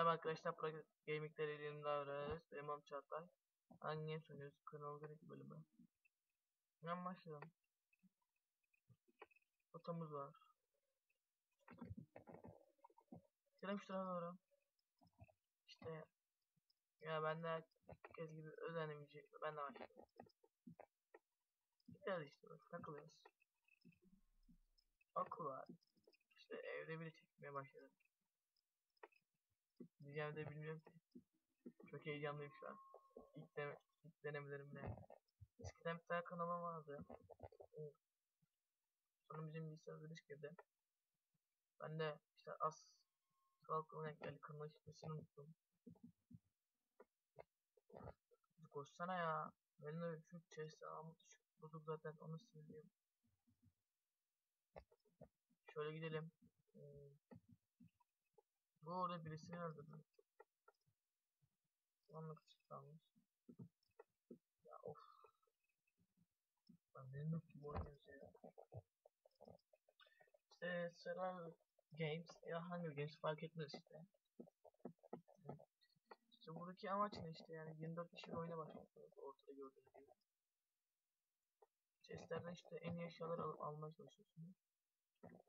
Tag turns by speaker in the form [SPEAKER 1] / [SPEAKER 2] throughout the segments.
[SPEAKER 1] Merhaba arkadaşlar, Pro Gaming'ler elimde öğreniriz. Benim adım Çağatay. Game sunuyoruz? Kanalı Gerek bölümü. Hemen başlayalım. Otomuz var. Gidelim şu tarafa doğru. İşte ya ben de herkes gibi özenemeyecek. Ben de başlıyorum. Gideriz işte bak takılıyoruz. Okul var. İşte evde bile çekmeye başladım. Diyeceğim de bilmiyorum ki. Çok heyecanlıyım şu an. İlk, dene ilk denemelerimle. Eskiden bir tane kanalım vardı. Sonra bizim bilgisayar virüs girdi. Ben de işte az sağlıklı geldi. Kanal şifresini unuttum. Koşsana ya. Ben de şu chest'i almak bulduk zaten onu siliyorum. Şöyle gidelim. Hmm. Bu orada birisini öldürdü. Anlık çıkmış. Ya of. Ben ne noob gibi oynuyoruz ya. İşte Survival Games ya Hunger Games fark etmez işte. İşte buradaki amaç ne işte yani 24 kişi oyuna başlıyorsunuz ortada gördüğünüz gibi. Chestlerden işte en iyi eşyaları alıp almaya çalışıyorsunuz.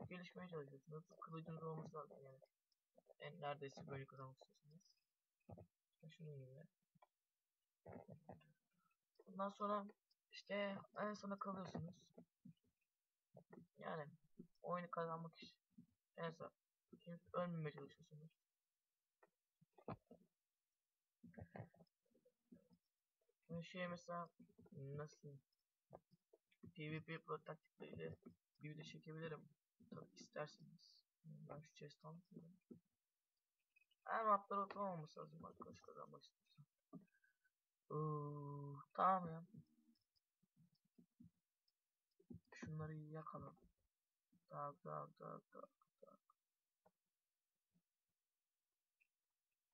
[SPEAKER 1] Gelişmeye çalışıyorsunuz. Kılıcınız olması lazım yani. En neredeyse böyle kazanmak istiyorsunuz. Şunun gibi. Ondan sonra işte en sona kalıyorsunuz. Yani oyunu kazanmak için en son ölmemeye çalışıyorsunuz. Şey mesela nasıl PvP pro taktikleriyle bir video çekebilirim. Tabi isterseniz. Ben şu chest almışım. Her maplar oturmaması lazım arkadaşlar kazanmak istiyorsam. Uuu, tamam ya. Şunları yakalım. Tak tak tak tak tak.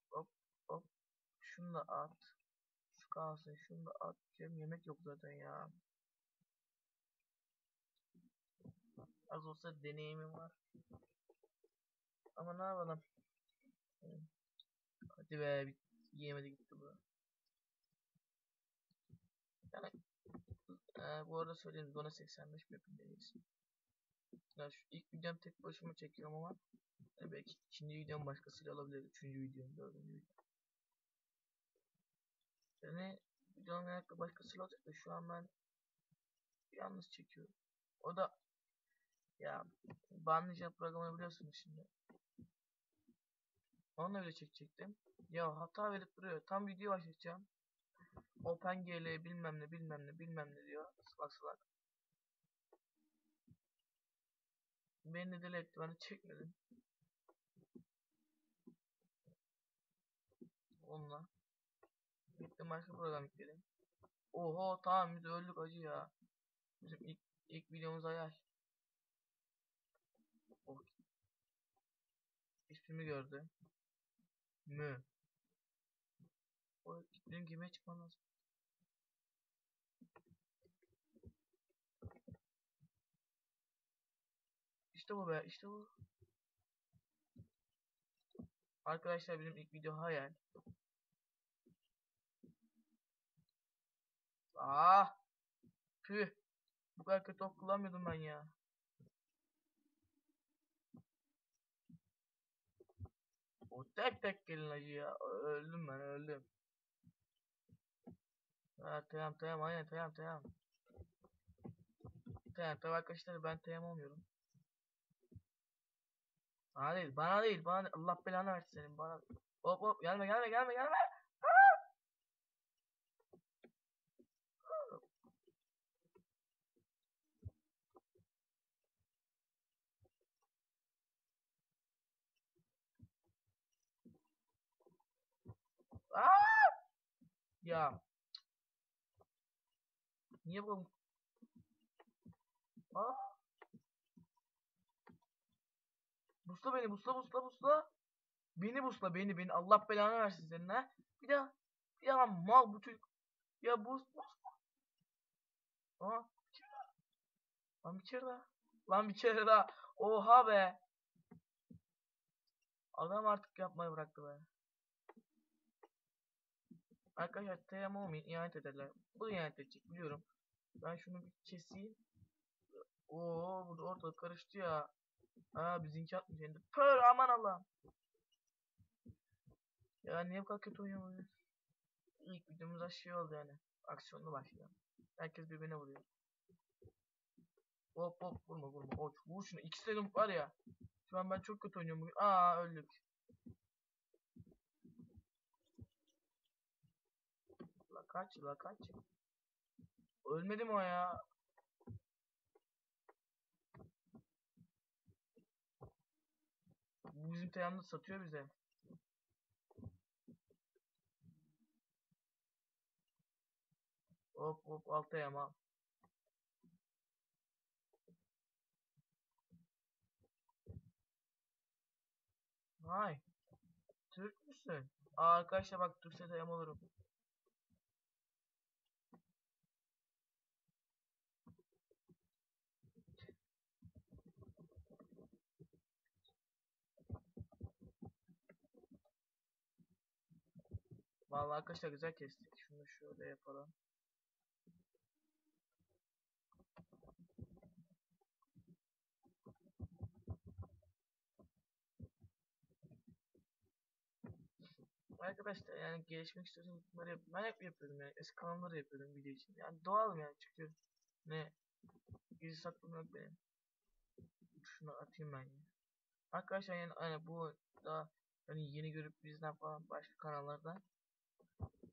[SPEAKER 1] Hop hop. Şunu da at. Şu kalsın şunu da at. Cem yemek yok zaten ya. Az olsa deneyimim var. Ama ne yapalım. Hadi be yiyemedi gitti bu. Yani e, bu arada söyleyeyim Zona 85 mapindeyiz. Ya şu ilk videom tek başıma çekiyorum ama yani belki ikinci videom başkasıyla alabilir. Üçüncü videom, dördüncü videom. Yani videom genellikle başkasıyla olacak da şu an ben yalnız çekiyorum. O da ya banlayacağım programı biliyorsunuz şimdi. Onunla bile çekecektim. Ya hata verip duruyor. Tam video başlayacağım. OpenGL bilmem ne bilmem ne bilmem ne diyor. Salak salak. Beni de deli etti. Ben de çekmedim. Onunla. Gittim başka program yükledim. Oho tamam biz öldük acı ya. Bizim ilk, ilk videomuz ayar. Oh. İsmimi gördü. Mü. O benim gemiye çıkmam lazım. İşte bu be, işte bu. Arkadaşlar bizim ilk video hayal. Ah! Püh! Bu kadar kötü ok kullanmıyordum ben ya. O tek tek gelin acı ya. Öldüm ben öldüm. Ha tamam tamam aynen tamam tamam. Tamam tamam arkadaşlar ben tamam olmuyorum. Bana değil bana değil bana. Allah belanı versin senin bana. Hop hop gelme gelme gelme gelme. Aa! Ya. Niye bu? Aa! Busla beni, busla, busla, busla. Beni busla, beni, beni. Allah belanı versin senin ha. Bir daha. Lan mal bu çocuk. Ya bus, bus. Aa. Lan bir kere daha. Lan bir kere daha. Oha be. Adam artık yapmayı bıraktı be. Arkadaşlar olmayın ihanet ederler. Bu ihanet edecek biliyorum. Ben şunu bir keseyim. Oo burada ortalık karıştı ya. Aa bizimki atmış şimdi. Pör aman Allah'ım. Ya niye bu kadar kötü oynuyor bu? İlk videomuz şey oldu yani. Aksiyonlu başlayalım. Herkes birbirine vuruyor. Hop hop vurma vurma. Oç vur şunu. İkisi de var ya. Şu an ben çok kötü oynuyorum bugün. Aa öldük. La kaç la kaç. Ölmedi mi o ya? Bu bizim teyamda satıyor bize. Hop hop alta yama. Vay. Türk müsün? Aa, arkadaşlar bak Türkse teyam olurum. Vallahi arkadaşlar güzel kestik. Şunu şöyle yapalım. Arkadaşlar yani gelişmek istiyorsanız bunları yap. Ben hep yapıyordum yani. Eski kanalları yapıyordum video için. Yani doğal yani çünkü ne gizli saklım yok benim. Şunu atayım ben ya. Arkadaşlar yani hani bu da hani yeni görüp bizden falan başka kanallardan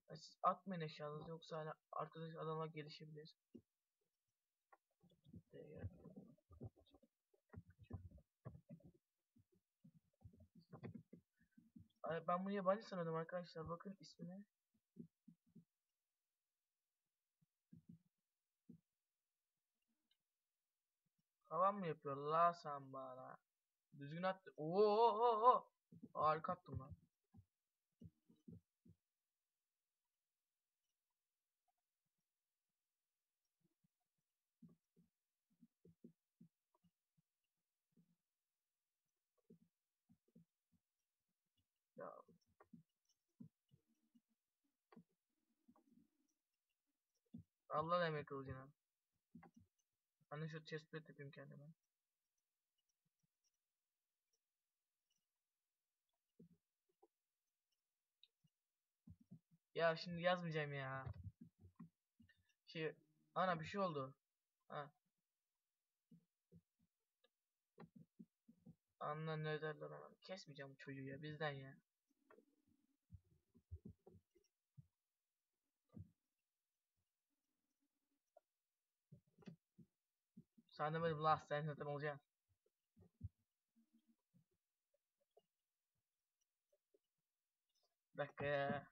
[SPEAKER 1] siz atmayın eşyanızı yoksa hani arkadaş adamlar gelişebilir. Ben bunu yabancı sanıyordum arkadaşlar. Bakın ismine. Havan mı yapıyor la sen bana? Düzgün attı. Oo. Harika attım lan. Ya. Allah demir kılıcına. Hani şu chestplate yapayım kendime. Ya şimdi yazmayacağım ya. Şey, ana bir şey oldu. Ha. Anla ne derler ona. Kesmeyeceğim bu çocuğu ya bizden ya. Sen de böyle last sen zaten olacaksın. Bir dakika ya.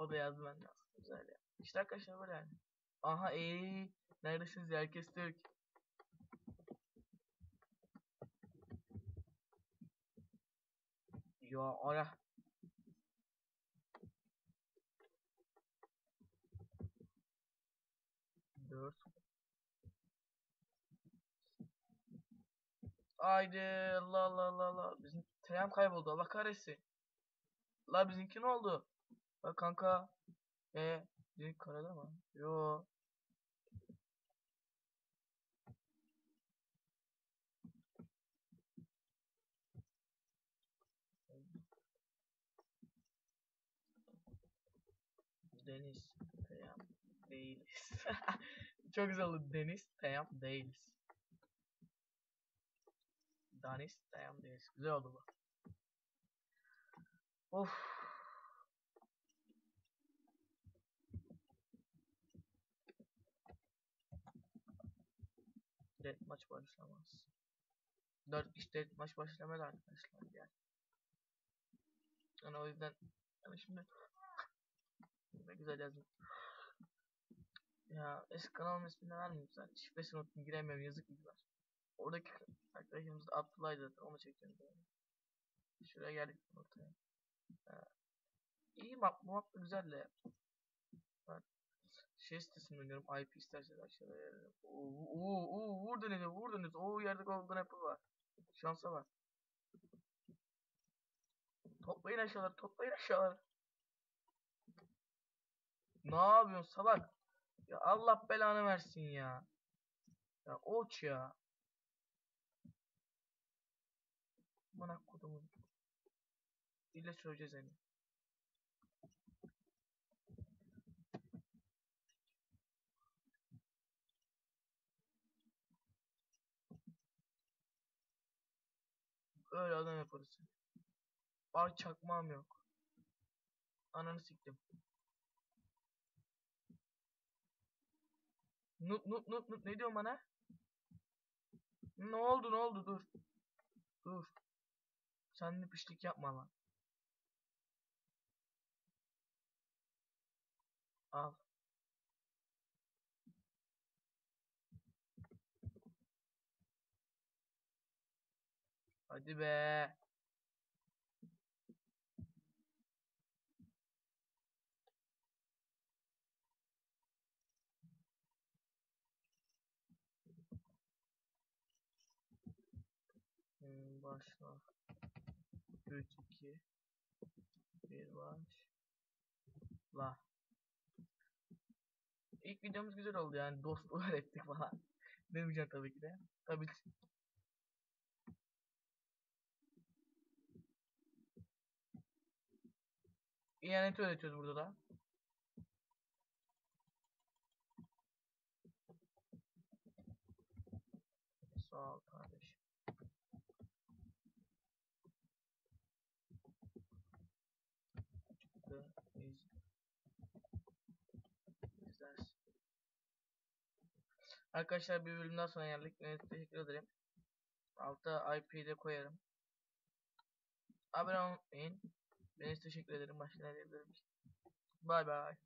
[SPEAKER 1] O da yazdı ben aslında güzel ya. İşte arkadaşlar böyle yani. Aha eee neredesiniz ya? herkes Türk. Ya ara. Dört. Haydi Allah Allah Allah Allah. Bizim teyam kayboldu. Allah kahretsin. La bizimki ne oldu? Bak kanka. E, bizim karada mı? Yo. Deniz teyam değiliz. Çok güzel. Deniz teyam değiliz. Deniz teyam değiliz. Güzel oldu bu. Of. Red maç başlamaz. 4 işte maç başlamadı arkadaşlar yani. Yani o yüzden yani şimdi ne güzel yazdım. Ya eski kanalımın ismini vermeyeyim sen. Şifresini unuttum giremiyorum yazık güzel. Oradaki arkadaşımız da Abdullah'ydı zaten onu çekiyorum. Yani. Şuraya geldik ortaya. Ha. İyi map, bu map da güzel de. Ben şey sitesinde oynuyorum. IP isterseniz aşağıda yazarım. Oo, oo, oo, vur denize, vur denize. Oo yerde golden apple var. Şansa bak. Toplayın aşağıları, toplayın aşağıları. Ne yapıyorsun salak? Ya Allah belanı versin ya. Ya oç ya. Bana kodumun. Dille söyleyeceğiz seni. Öyle adam yaparız. Ay çakmağım yok. Ananı siktim. Nut nut nut nut ne diyorsun bana? Ne oldu ne oldu dur. Dur. Sen de pişlik yapma lan. Al. Hadi be. Hmm, başla. 3 2 1 baş. La. İlk videomuz güzel oldu yani dostluğu öğrettik falan. Demeyeceğim tabii ki de. Tabii İhaneti öğretiyoruz burada da. Sağ ol kardeşim. Arkadaşlar bir bölümden sonra geldik. Teşekkür ederim. Altta IP'yi de koyarım. Abone olmayı unutmayın. Ben teşekkür ederim. Başka ne diyebilirim? Bay bay.